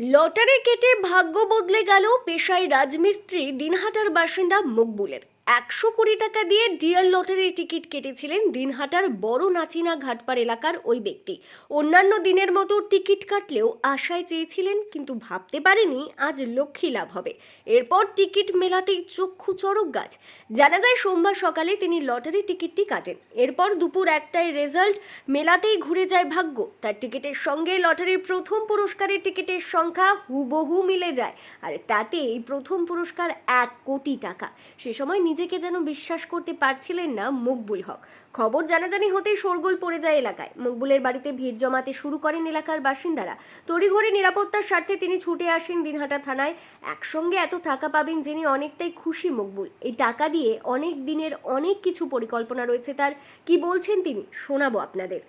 Lottery কেটে ভাগ্য বদলে গেল পেশায় রাজমিস্ত্রি দিনহাটার বাসিন্দা মকবুলের। একশো কোটি টাকা দিয়ে ডিয়ার লটারির টিকিট কেটেছিলেন দিনহাটার বড় নাচিনা ঘাটপাড় এলাকার ওই ব্যক্তি। অন্যান্য দিনের মতো টিকিট কাটলেও আশায় চেয়েছিলেন, কিন্তু ভাবতে পারেনি আজ লক্ষ্মী লাভ হবে। এরপর টিকিট মেলাতেই চক্ষু চড়ক গাছ। জানা যায়, সোমবার সকালে তিনি লটারি টিকিটটি কাটেন। এরপর দুপুর একটায় রেজাল্ট, মেলাতেই ঘুরে যায় ভাগ্য। তার টিকিটের সঙ্গে লটারির প্রথম পুরস্কারের টিকিটের সংখ্যা হুবহু মিলে যায়, আর তাতে এই প্রথম পুরস্কার এক কোটি টাকা। সে সময় নিজেকে যেন বিশ্বাস করতে পারছিলেন না মকবুল হক। খবর জানাজানি হতেই শোরগোল পড়ে যায় এলাকায়। মকবুলের বাড়িতে ভিড় জমাতে শুরু করেন এলাকার বাসিন্দারা। তড়িঘড়ি নিরাপত্তার স্বার্থে তিনি ছুটে আসেন দিনহাটা থানায়। একসঙ্গে এত টাকা পাবেন জেনে অনেকটাই খুশি মকবুল। এই টাকা দিয়ে অনেক দিনের অনেক কিছু পরিকল্পনা রয়েছে তার। কি বলছেন তিনি? শোনাবো আপনাদের।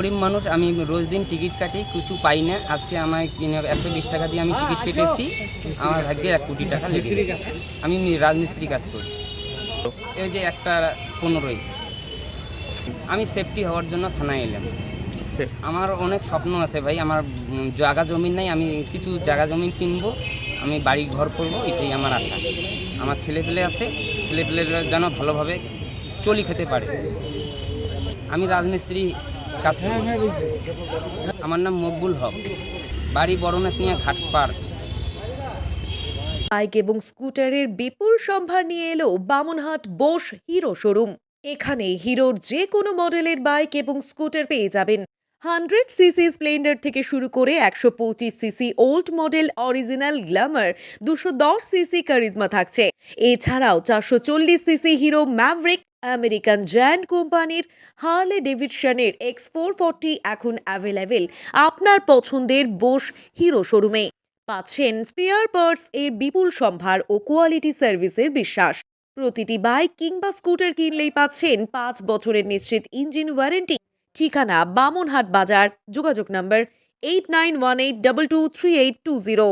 গরিব মানুষ, আমি রোজ দিন টিকিট কাটি, কিছু পাই না। আজকে আমায় কিনে একশো বিশ টাকা দিয়ে আমি টিকিট কেটেছি। আমার ভাগ্যে এক কোটি টাকা লেগে আমি রাজমিস্ত্রি কাজ করি। এই যে একটা পনেরোই। আমি সেফটি হওয়ার জন্য থানায় এলাম। আমার অনেক স্বপ্ন আছে ভাই, আমার জায়গা জমিন নাই, আমি কিছু জায়গা জমিন কিনবো, আমি বাড়ি ঘর করব, এটাই আমার আশা। আমার ছেলেপেলে আছে, ছেলেপেলেরা যেন ভালোভাবে চলি খেতে পারে। আমি রাজমিস্ত্রি আমার নাম মকবুল হক। বাড়ি বড়নাসনিয়া ঘাটপাড় বাইক এবং স্কুটারের বিপুল সম্ভার নিয়ে এলো বামনহাট বোস হিরো শোরুম। এখানে হিরোর যে কোনো মডেলের বাইক এবং স্কুটার পেয়ে যাবেন। হান্ড্রেড সিসি স্প্লেন্ডার থেকে শুরু করে একশো পঁচিশ cc old model original Glamour, দুশো দশ সিসি কারিজমা থাকছে। এছাড়াও চারশো চল্লিশ সিসি হিরো ম্যাভরিক আমেরিকান জ্যান্ড কোম্পানির হার্লে ডেভিডসনের এক্স ফোর ফোরটি এখন অ্যাভেলেবেল, আপনার পছন্দের বোস হিরো শোরুমে। পাচ্ছেন স্পেয়ার পার্টস এর বিপুল সম্ভার ও কোয়ালিটি সার্ভিসের বিশ্বাস। প্রতিটি বাইক কিংবা স্কুটার কিনলেই পাচ্ছেন পাঁচ বছরের নিশ্চিত ইঞ্জিন ওয়ারেন্টি। ঠিকানা বামনহাট বাজার, যোগাযোগ number eight nine one eight double two three eight two zero.